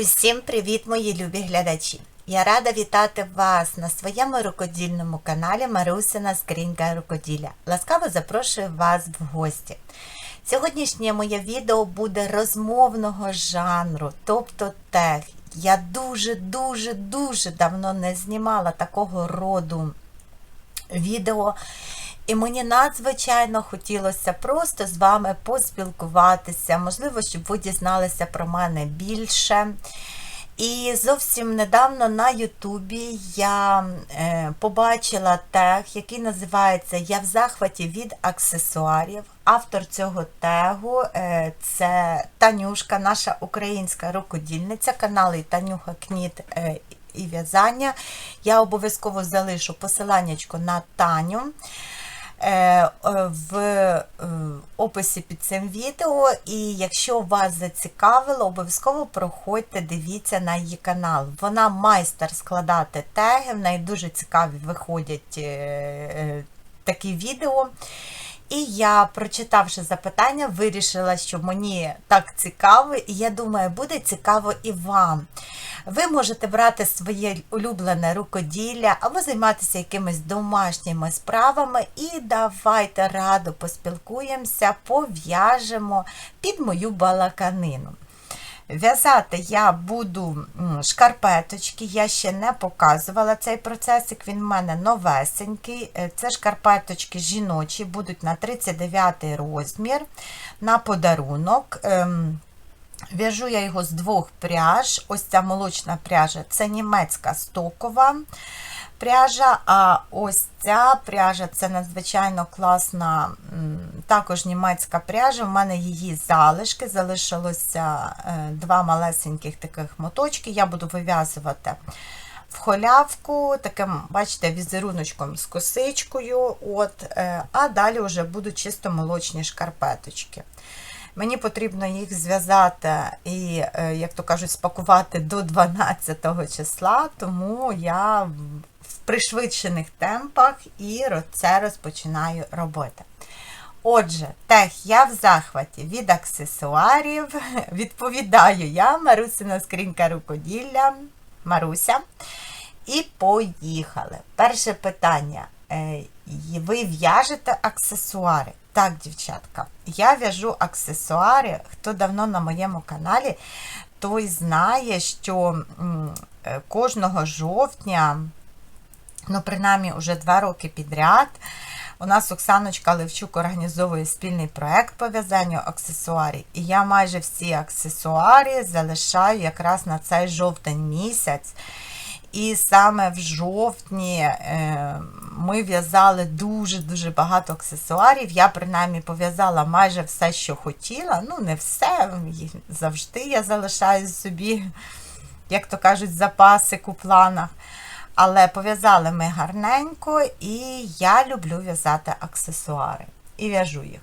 Усім привіт, мої любі глядачі! Я рада вітати вас на своєму рукодільному каналі Марусина Скринька Рукоділля. Ласкаво запрошую вас в гості. Сьогоднішнє моє відео буде розмовного жанру, тобто тех. Я дуже-дуже дуже давно не знімала такого роду відео. І мені надзвичайно хотілося просто з вами поспілкуватися, можливо, щоб ви дізналися про мене більше. І зовсім недавно на Ютубі я е, побачила тег, який називається Я в захваті від аксесуарів. Автор цього тегу е, це Танюшка, наша українська рукодільниця, канали Танюха Кніт е, і в'язання. Я обов'язково залишу посиланнячко на Таню. Е, в е, описі під цим відео, і якщо вас зацікавило, обов'язково проходьте, дивіться на її канал. Вона майстер складати теги, в неї дуже цікаві виходять е, такі відео. І я, прочитавши запитання, вирішила, що мені так цікаво, і я думаю, буде цікаво і вам. Ви можете брати своє улюблене рукоділля або займатися якимись домашніми справами. І давайте радо поспілкуємося, пов'яжемо під мою балаканину. В'язати я буду шкарпеточки, я ще не показувала цей процесик, він в мене новесенький. Е, це шкарпеточки жіночі, будуть на 39 розмір, на подарунок. Ем, в'яжу я його з двох пряж. Ось ця молочна пряжа це німецька стокова пряжа, а ось ця пряжа це надзвичайно класна, також німецька пряжа. У мене її залишки, залишилося е, два малесеньких таких моточки. Я буду вив'язувати в холявку, таким, бачите, візеруночком з косичкою. От, е, А далі вже будуть чисто молочні шкарпеточки. Мені потрібно їх зв'язати і, е, як то кажуть, спакувати до 12 числа, тому я пришвидшених темпах і це розпочинаю робити. Отже, тех я в захваті від аксесуарів. Відповідаю я, Марусина скринька рукоділля, Маруся. І поїхали. Перше питання. Е, ви в'яжете аксесуари? Так, дівчатка, я в'яжу аксесуари. Хто давно на моєму каналі, той знає, що е, кожного жовтня ну, принаймні, вже два роки підряд. У нас Оксаночка Левчук організовує спільний проект по в'язанню аксесуарів. І я майже всі аксесуари залишаю якраз на цей жовтень місяць. І саме в жовтні е, ми в'язали дуже-дуже багато аксесуарів. Я, принаймні, пов'язала майже все, що хотіла. Ну, не все, завжди я залишаю собі, як то кажуть, запасик у планах. Але пов'язали ми гарненько, і я люблю в'язати аксесуари. І в'яжу їх.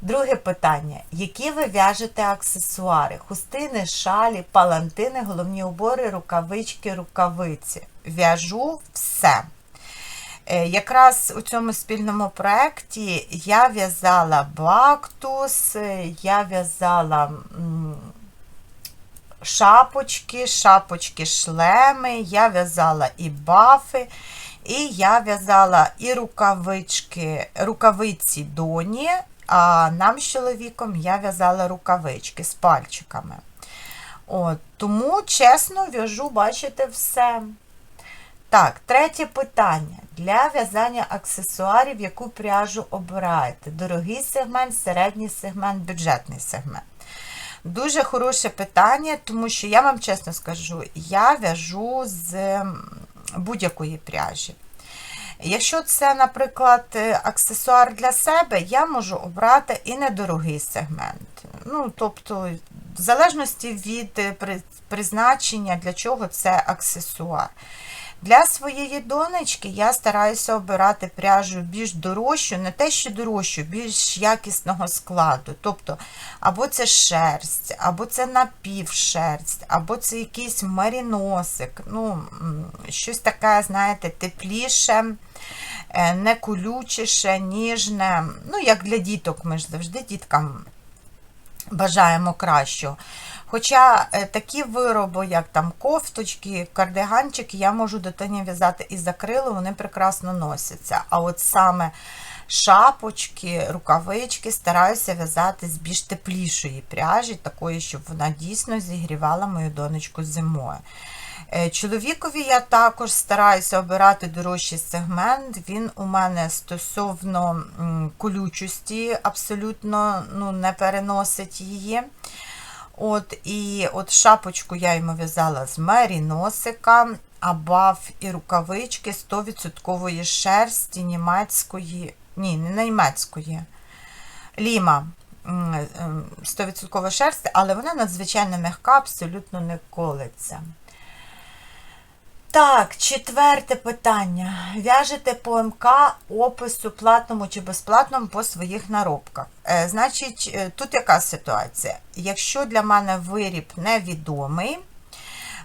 Друге питання: які ви в'яжете аксесуари? Хустини, шалі, палантини, головні убори, рукавички, рукавиці. В'яжу все. Е, якраз у цьому спільному проєкті я в'язала бактус, я в'язала шапочки, шапочки, шлеми, я в'язала і бафи, і я в'язала і рукавички, рукавиці доні, а нам з чоловіком я в'язала рукавички з пальчиками. От, Тому, чесно, в'яжу, бачите, все. Так, третє питання. Для в'язання аксесуарів, яку пряжу обираєте? Дорогий сегмент, середній сегмент, бюджетний сегмент. Дуже хороше питання, тому що я вам чесно скажу, я в'яжу з будь-якої пряжі. Якщо це, наприклад, аксесуар для себе, я можу обрати і недорогий сегмент. Ну, тобто, в залежності від призначення, для чого це аксесуар. Для своєї донечки я стараюся обирати пряжу більш дорожчу, не те, що дорожчу, більш якісного складу. Тобто, або це шерсть, або це напівшерсть, або це якийсь маріносик. ну, Щось таке, знаєте, тепліше, е, не колючіше, ніжне. Ну, як для діток, ми ж завжди діткам бажаємо кращого. Хоча е, такі вироби, як там кофточки, кардиганчики, я можу дитині в'язати і закрилу, вони прекрасно носяться. А от саме шапочки, рукавички стараюся в'язати з більш теплішої пряжі, такої, щоб вона дійсно зігрівала мою донечку зимою. Е, Чоловікові я також стараюся обирати дорожчий сегмент. Він у мене стосовно колючості абсолютно ну, не переносить її. От, І от шапочку я йому в'язала з меріносика, а баф і рукавички 100% шерсті німецької, ні, не німецької, ліма. ем, 100% шерсті, але вона надзвичайно м'яка, абсолютно не колеться. Так, четверте питання. В'яжете по МК опису платному чи безплатному по своїх наробках. Е, значить, е, тут яка ситуація? Якщо для мене виріб невідомий,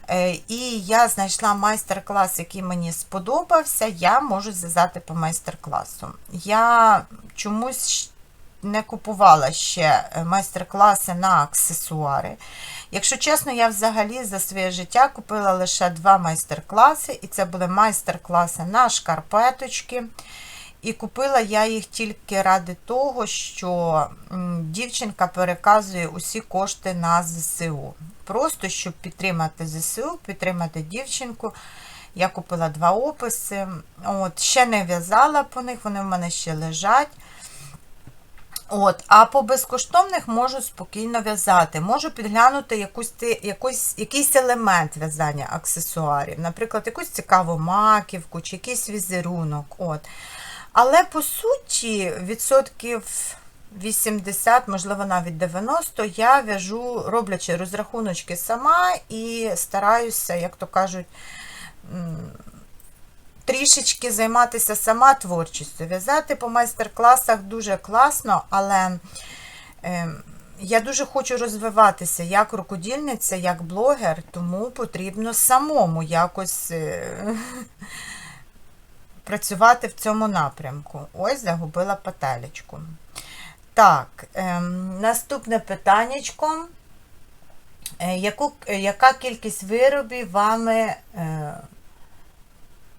е, і я знайшла майстер-клас, який мені сподобався, я можу зв'язати по майстер-класу. Я чомусь не купувала ще е, майстер-класи на аксесуари. Якщо чесно, я взагалі за своє життя купила лише два майстер-класи, і це були майстер-класи на шкарпеточки. І купила я їх тільки ради того, що дівчинка переказує усі кошти на ЗСУ. Просто щоб підтримати ЗСУ, підтримати дівчинку. Я купила два описи. От, ще не в'язала по них, вони в мене ще лежать. От, а по безкоштовних можу спокійно в'язати. Можу підглянути якусь, якусь, якийсь елемент в'язання аксесуарів, наприклад, якусь цікаву маківку чи якийсь візерунок. От. Але по суті, відсотків 80, можливо, навіть 90, я в'яжу, роблячи розрахуночки сама і стараюся, як то кажуть, трішечки займатися сама творчістю. В'язати по майстер-класах дуже класно, але е, я дуже хочу розвиватися як рукодільниця, як блогер, тому потрібно самому якось е, працювати в цьому напрямку. Ось загубила петелечку. Так, е, наступне питаннячко. Е, Яку, е, яка кількість виробів вами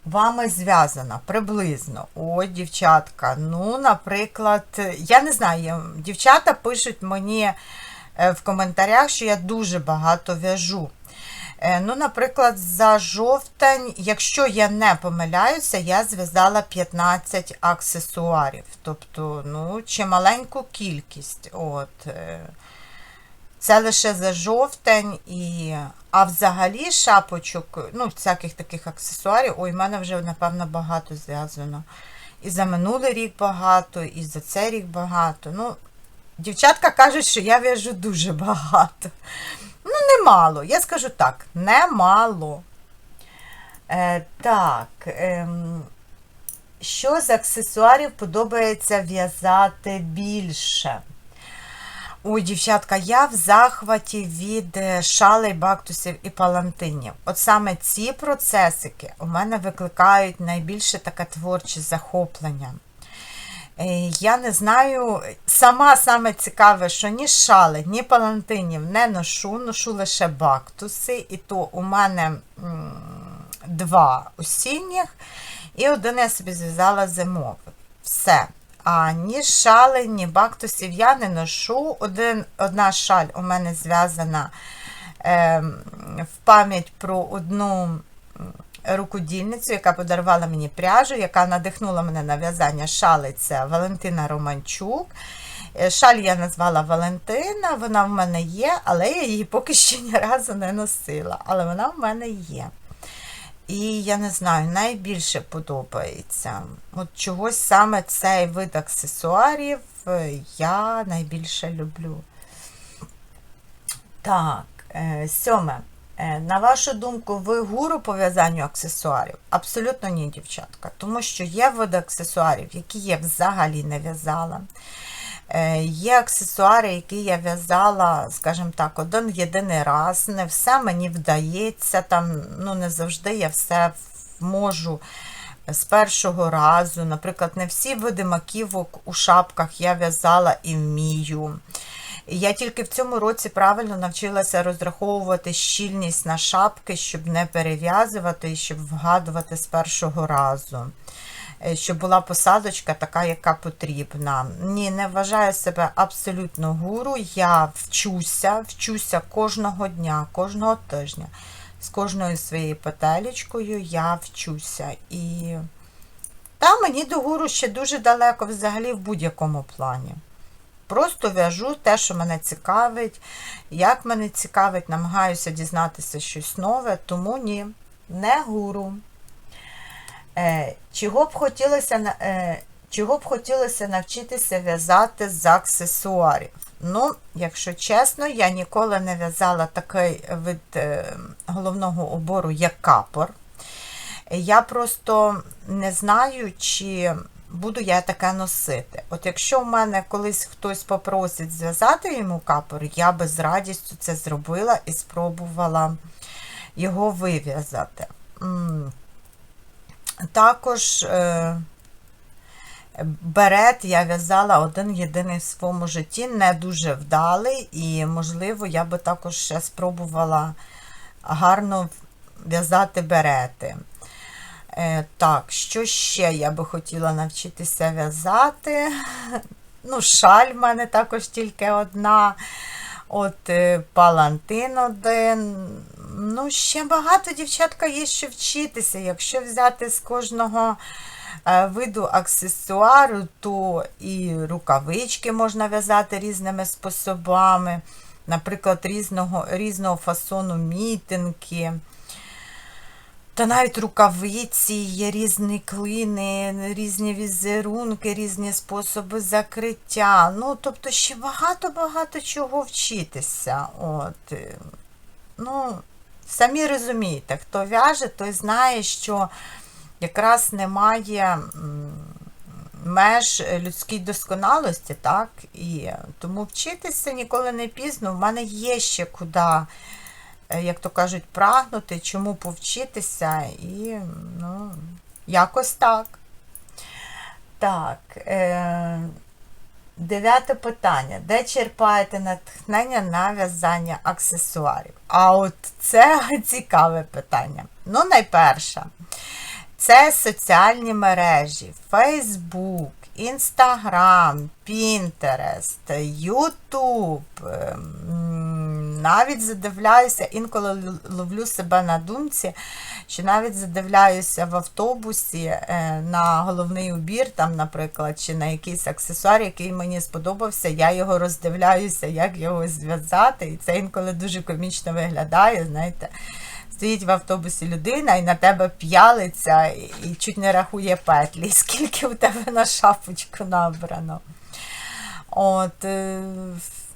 вами зв'язана приблизно. Ой, дівчатка. Ну, наприклад, я не знаю, дівчата пишуть мені е, в коментарях, що я дуже багато в'яжу. Е, Ну, наприклад, за жовтень, якщо я не помиляюся, я зв'язала 15 аксесуарів. Тобто, ну, чималеньку кількість. От. Е, Це лише за жовтень і. А взагалі шапочок, ну, всяких таких аксесуарів, ой, в мене вже, напевно, багато зв'язано. І за минулий рік багато, і за цей рік багато. Ну, дівчатка кажуть, що я в'яжу дуже багато. Ну, немало. Я скажу так, немало. Е, так. ем, що з аксесуарів подобається в'язати більше? Ой, дівчатка, я в захваті від е, шалей, бактусів і палантинів. От саме ці процесики у мене викликають найбільше таке творче захоплення. Е, Я не знаю, сама саме цікаве, що ні шали, ні палантинів не ношу, ношу лише бактуси, і то у мене два осінніх, і один я собі зв'язала зимовий. Все. А ні шали, ні бактусів я не ношу. Один, одна шаль у мене зв'язана е, в пам'ять про одну рукодільницю, яка подарувала мені пряжу, яка надихнула мене на в'язання шали. Це Валентина Романчук. Е, Шаль я назвала Валентина, вона в мене є, але я її поки що ні разу не носила. Але вона в мене є. І я не знаю, найбільше подобається. От чогось саме цей вид аксесуарів е, я найбільше люблю. Так, е, сьоме. Е, На вашу думку, ви гуру по в'язанню аксесуарів? Абсолютно ні, дівчатка. Тому що є види аксесуарів, які я взагалі не в'язала. Е, Є аксесуари, які я в'язала, скажімо так, один єдиний раз. Не все мені вдається, там, ну, не завжди я все можу з першого разу. Наприклад, не всі види маківок у шапках я в'язала і вмію. Я тільки в цьому році правильно навчилася розраховувати щільність на шапки, щоб не перев'язувати і щоб вгадувати з першого разу. Е, Щоб була посадочка така, яка потрібна. Ні, не вважаю себе абсолютно гуру. Я вчуся, вчуся кожного дня, кожного тижня. З кожною своєю петелечкою я вчуся. І та мені до гуру ще дуже далеко взагалі в будь-якому плані. Просто в'яжу те, що мене цікавить. Як мене цікавить, намагаюся дізнатися щось нове, тому ні, не гуру. Е, чого б хотілося е, чого б хотілося навчитися в'язати з аксесуарів? Ну, якщо чесно, я ніколи не в'язала такий вид е, головного убору, як капор. Я просто не знаю, чи буду я таке носити. От якщо в мене колись хтось попросить зв'язати йому капор, я би з радістю це зробила і спробувала його вив'язати. Також е, берет я в'язала один єдиний в своєму житті, не дуже вдалий, і, можливо, я би також ще спробувала гарно в'язати берети. Е, так, що ще я би хотіла навчитися в'язати? Ну, шаль в мене також тільки одна. От е, палантин один. Ну, ще багато дівчатка є що вчитися. Якщо взяти з кожного е, виду аксесуару, то і рукавички можна в'язати різними способами. Наприклад, різного, різного фасону мітинки. Та навіть рукавиці, є різні клини, різні візерунки, різні способи закриття. Ну, тобто ще багато-багато чого вчитися. От. е, Ну, самі розумієте, хто в'яже, той знає, що якраз немає меж людській досконалості, так? І тому вчитися ніколи не пізно. В мене є ще куди е, як то кажуть, прагнути, чому повчитися, і ну, якось так. Так. Е, дев'яте питання. Де черпаєте натхнення на в'язання аксесуарів? А от це цікаве питання. Ну, найперше, це соціальні мережі, Facebook, Instagram, Pinterest, YouTube. Навіть задивляюся, інколи ловлю себе на думці, що навіть задивляюся в автобусі е, на головний убір, там, наприклад, чи на якийсь аксесуар, який мені сподобався, я його роздивляюся, як його зв'язати. І це інколи дуже комічно виглядає, знаєте. Стоїть в автобусі людина і на тебе п'ялиться і, і чуть не рахує петлі, скільки у тебе на шапочку набрано. От, е,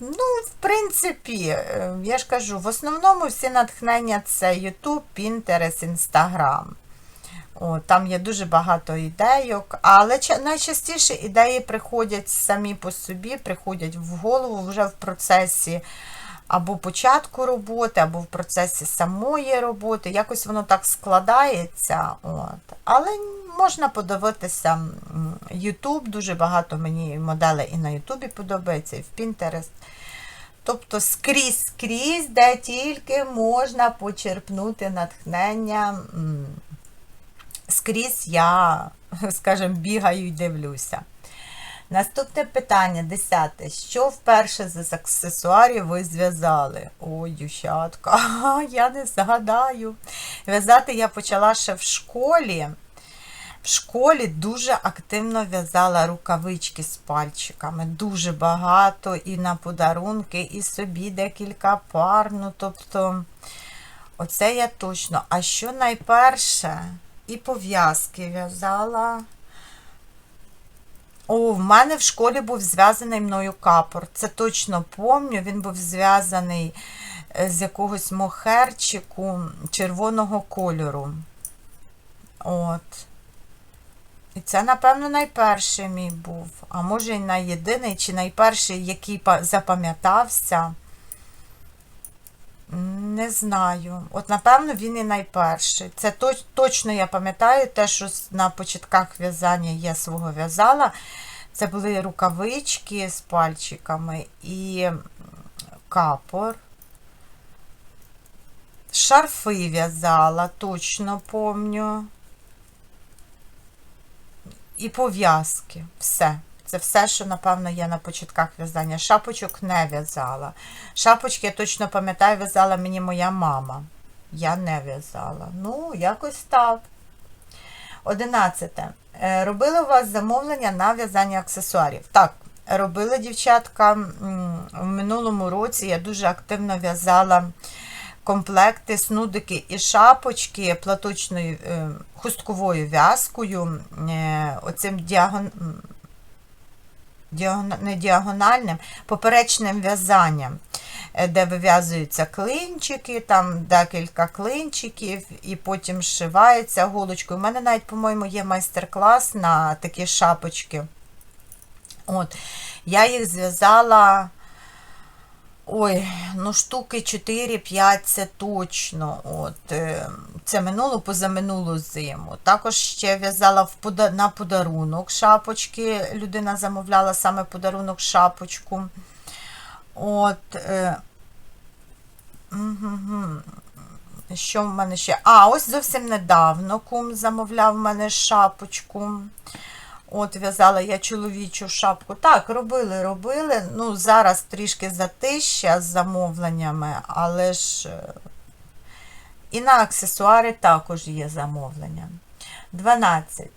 ну, в принципі, е, я ж кажу, в основному всі натхнення це YouTube, Pinterest, Instagram. О, там є дуже багато ідейок, але найчастіше ідеї приходять самі по собі, приходять в голову вже в процесі або початку роботи, або в процесі самої роботи. Якось воно так складається. От. Але можна подивитися YouTube, дуже багато мені моделей і на YouTube подобається, і в Pinterest. Тобто скрізь, скрізь, де тільки можна почерпнути натхнення. Скрізь я, скажімо, бігаю і дивлюся. Наступне питання, десяте. Що вперше з аксесуарів ви зв'язали? Ой, дівчатка, я не згадаю. В'язати я почала ще в школі. В школі дуже активно в'язала рукавички з пальчиками. Дуже багато і на подарунки, і собі декілька пар. Ну, тобто, оце я точно. А що найперше? І пов'язки в'язала. О, в мене в школі був зв'язаний мною капор. Це точно помню. Він був зв'язаний е, з якогось мохерчику червоного кольору. От. І це, напевно, найперший мій був. А може і найєдиний, чи найперший, який запам'ятався. Не знаю. От, напевно, він і найперший. Це точ- точно я пам'ятаю те, що на початках в'язання я свого в'язала. Це були рукавички з пальчиками. І капор. Шарфи в'язала, точно помню. І пов'язки. Все. Це все, що, напевно, є на початках в'язання. Шапочок не в'язала. Шапочки, я точно пам'ятаю, в'язала мені моя мама. Я не в'язала. Ну, якось так. Одинадцяте. Е, Робили у вас замовлення на в'язання аксесуарів? Так, робили дівчатка. В минулому році я дуже активно в'язала комплекти, снудики і шапочки платочною е, хустковою в'язкою. е, Оцим діагон... діагон... не діагональним, поперечним в'язанням, е, де вив'язуються клинчики, там декілька клинчиків, і потім зшивається голочкою. У мене навіть, по-моєму, є майстер-клас на такі шапочки. От, я їх зв'язала. Ой, ну штуки 4-5 це точно. От, е, це минулу позаминулу зиму. Також ще в'язала пода- на подарунок шапочки. Людина замовляла саме подарунок шапочку. От, е. Що в мене ще? А, ось зовсім недавно кум замовляв в мене шапочку. От, в'язала я чоловічу шапку. Так, робили, робили. Ну, зараз трішки затища з замовленнями, але ж е, і на аксесуари також є замовлення. 12.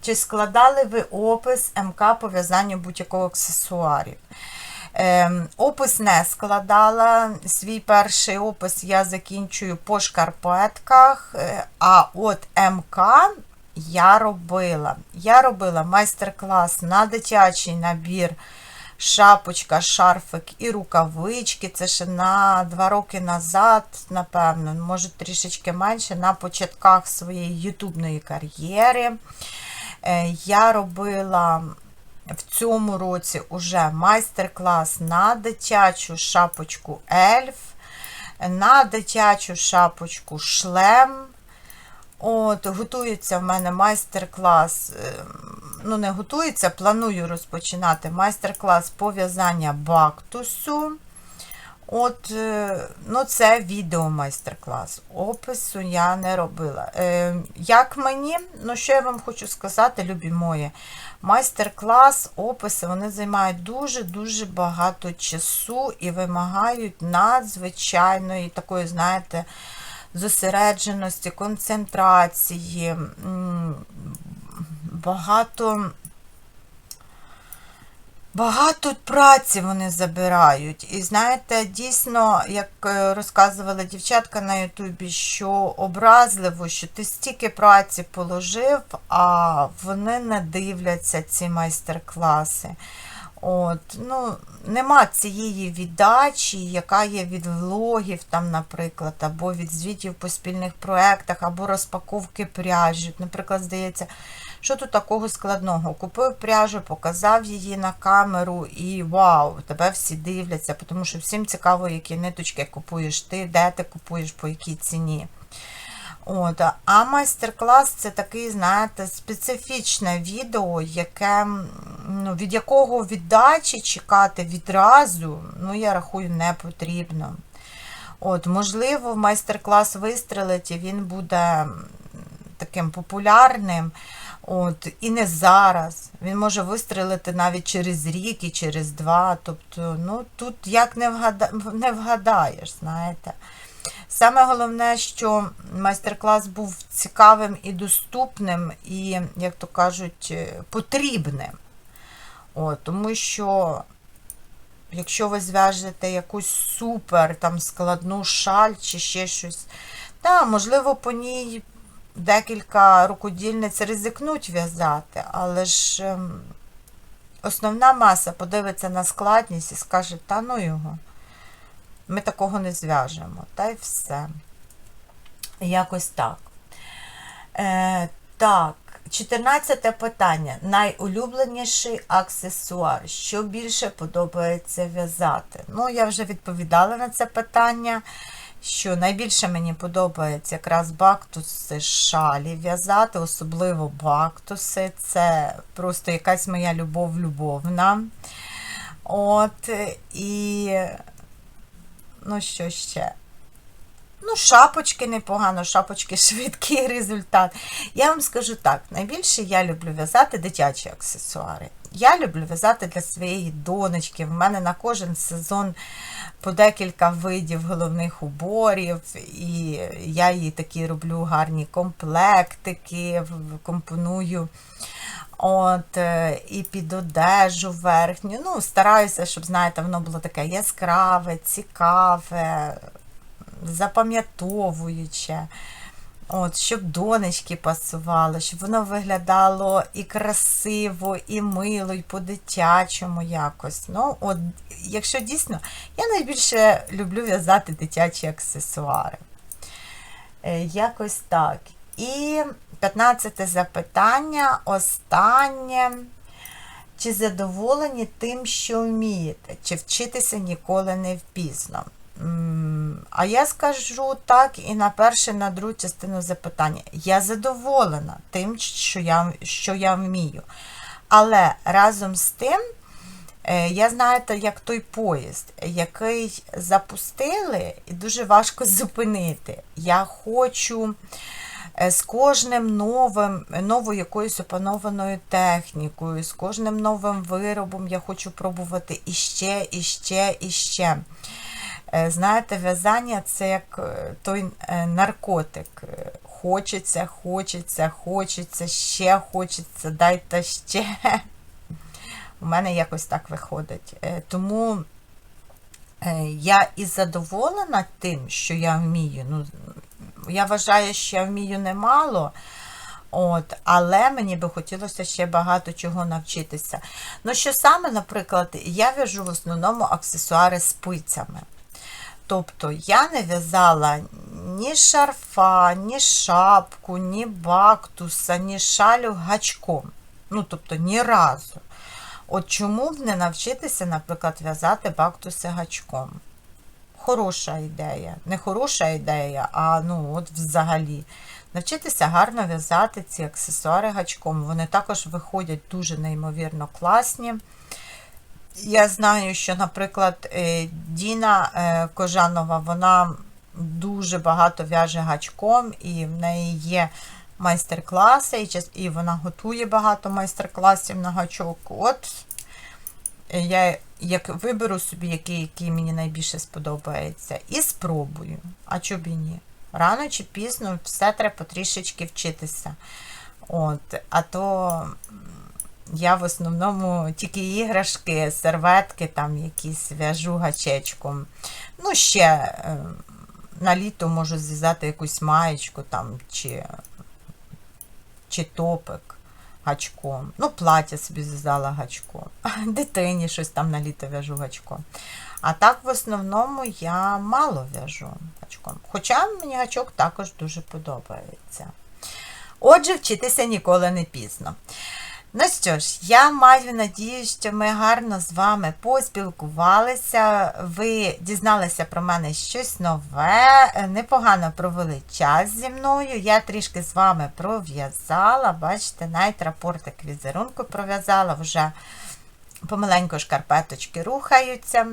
Чи складали ви опис МК по в'язанню будь-якого аксесуарів? Ем, опис не складала. Свій перший опис я закінчую по шкарпетках, е, а от МК я робила. Я робила майстер-клас на дитячий набір шапочка, шарфик і рукавички. Це ще на два роки назад, напевно, може трішечки менше, на початках своєї ютубної кар'єри. Е, Я робила в цьому році уже майстер-клас на дитячу шапочку ельф, на дитячу шапочку шлем. От, готується в мене майстер-клас. е, Ну, не готується, планую розпочинати майстер-клас по в'язання бактусу. От, е, ну, це відео майстер-клас. Опису я не робила. Е, Як мені, ну що я вам хочу сказати, любі мої, майстер-клас, описи, вони займають дуже-дуже багато часу і вимагають надзвичайної такої, знаєте, зосередженості, концентрації, багато. Багато праці вони забирають. І знаєте, дійсно, як е, розказувала дівчатка на Ютубі, що образливо, що ти стільки праці положив, а вони не дивляться ці майстер-класи. От, ну, Нема цієї віддачі, яка є від влогів, там, наприклад, або від звітів по спільних проєктах, або розпаковки пряжі. Наприклад, здається, що тут такого складного? Купив пряжу, показав її на камеру і вау, тебе всі дивляться, тому що всім цікаво, які ниточки купуєш ти, де ти купуєш, по якій ціні. От, а майстер-клас це такий, знаєте, специфічне відео, яке, ну, від якого віддачі чекати відразу, ну, я рахую, не потрібно. От, Можливо, майстер-клас вистрелить і він буде таким популярним. От, І не зараз. Він може вистрелити навіть через рік і через два. Тобто, ну, тут як не, вгада... не вгадаєш, знаєте. Саме головне, що майстер-клас був цікавим і доступним, і, як то кажуть, потрібним. О, тому що, якщо ви зв'яжете якусь супер там складну шаль чи ще щось, та, можливо, по ній декілька рукодільниць ризикнуть в'язати, але ж ем, основна маса подивиться на складність і скаже, та ну його. Ми такого не зв'яжемо. Та й все. Якось так. Е, Так, 14 питання. Найулюбленіший аксесуар. Що більше подобається в'язати? Ну, я вже відповідала на це питання. Що найбільше мені подобається якраз бактуси шалі в'язати, особливо бактуси. Це просто якась моя любов любовна. От, і ну що ще? Ну, шапочки непогано, шапочки швидкий результат. Я вам скажу так: найбільше я люблю в'язати дитячі аксесуари. Я люблю в'язати для своєї донечки. В мене на кожен сезон по декілька видів головних уборів, і я їй такі роблю гарні комплектики, компоную. От, е, і під одежу верхню. Ну, стараюся, щоб, знаєте, воно було таке яскраве, цікаве, запам'ятовуюче. От, щоб донечки пасувало, щоб воно виглядало і красиво, і мило, і по-дитячому якось. Ну, от, якщо дійсно, я найбільше люблю в'язати дитячі аксесуари. Е, Якось так. І 15 запитання, останнє. Чи задоволені тим, що вмієте? Чи вчитися ніколи не впізно? А я скажу так і на першу, і на другу частину запитання. Я задоволена тим, що я, що я вмію. Але разом з тим, е, я знаєте, як той поїзд, який запустили, і дуже важко зупинити. Я хочу е, з кожним новим, новою якоюсь опанованою технікою, з кожним новим виробом я хочу пробувати іще, іще, іще. Е, Знаєте, в'язання це як е, той е, наркотик. Хочеться, хочеться, хочеться, ще хочеться, дайте ще. У мене якось так виходить. Тому я і задоволена тим, що я вмію. Ну, я вважаю, що я вмію немало. От, але мені би хотілося ще багато чого навчитися. Ну, що саме, наприклад, я в'яжу в основному аксесуари спицями. Тобто я не в'язала ні шарфа, ні шапку, ні бактуса, ні шалю гачком. Ну, тобто ні разу. От чому б не навчитися, наприклад, в'язати бактуси гачком? Хороша ідея. Не хороша ідея, а ну от взагалі. Навчитися гарно в'язати ці аксесуари гачком. Вони також виходять дуже неймовірно класні. Я знаю, що, наприклад, е, Діна е, Кожанова, вона дуже багато в'яже гачком, і в неї є майстер-класи, і вона готує багато майстер-класів на гачок. От е, я як виберу собі, який, який мені найбільше сподобається, і спробую. А чому б і ні? Рано чи пізно все треба потрішечки вчитися. От, а то я в основному тільки іграшки, серветки там якісь в'яжу гачечком. Ну, ще е, на літо можу зв'язати якусь маєчку там, чи, чи топик гачком. Ну, плаття собі зв'язала гачком. Дитині щось там на літо в'яжу гачком. А так, в основному, я мало в'яжу гачком. Хоча мені гачок також дуже подобається. Отже, вчитися ніколи не пізно. Ну що ж, я маю надію, що ми гарно з вами поспілкувалися. Ви дізналися про мене щось нове, непогано провели час зі мною. Я трішки з вами пров'язала. Бачите, навіть рапортик візерунку пров'язала, вже помаленьку шкарпеточки рухаються.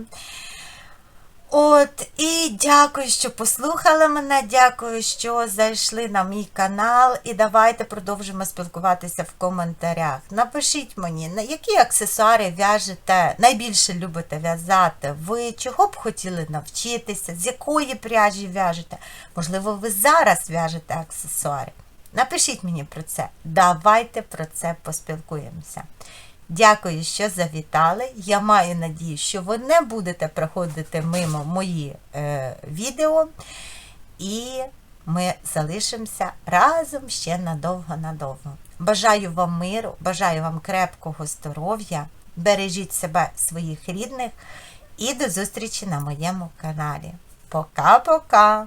От, і дякую, що послухали мене. Дякую, що зайшли на мій канал. І давайте продовжимо спілкуватися в коментарях. Напишіть мені, на які аксесуари в'яжете, найбільше любите в'язати. Ви чого б хотіли навчитися, з якої пряжі в'яжете? Можливо, ви зараз в'яжете аксесуари. Напишіть мені про це. Давайте про це поспілкуємося. Дякую, що завітали. Я маю надію, що ви не будете проходити мимо мої е, відео, і ми залишимося разом ще надовго-надовго. Бажаю вам миру, бажаю вам крепкого здоров'я, бережіть себе, своїх рідних і до зустрічі на моєму каналі. Пока-пока!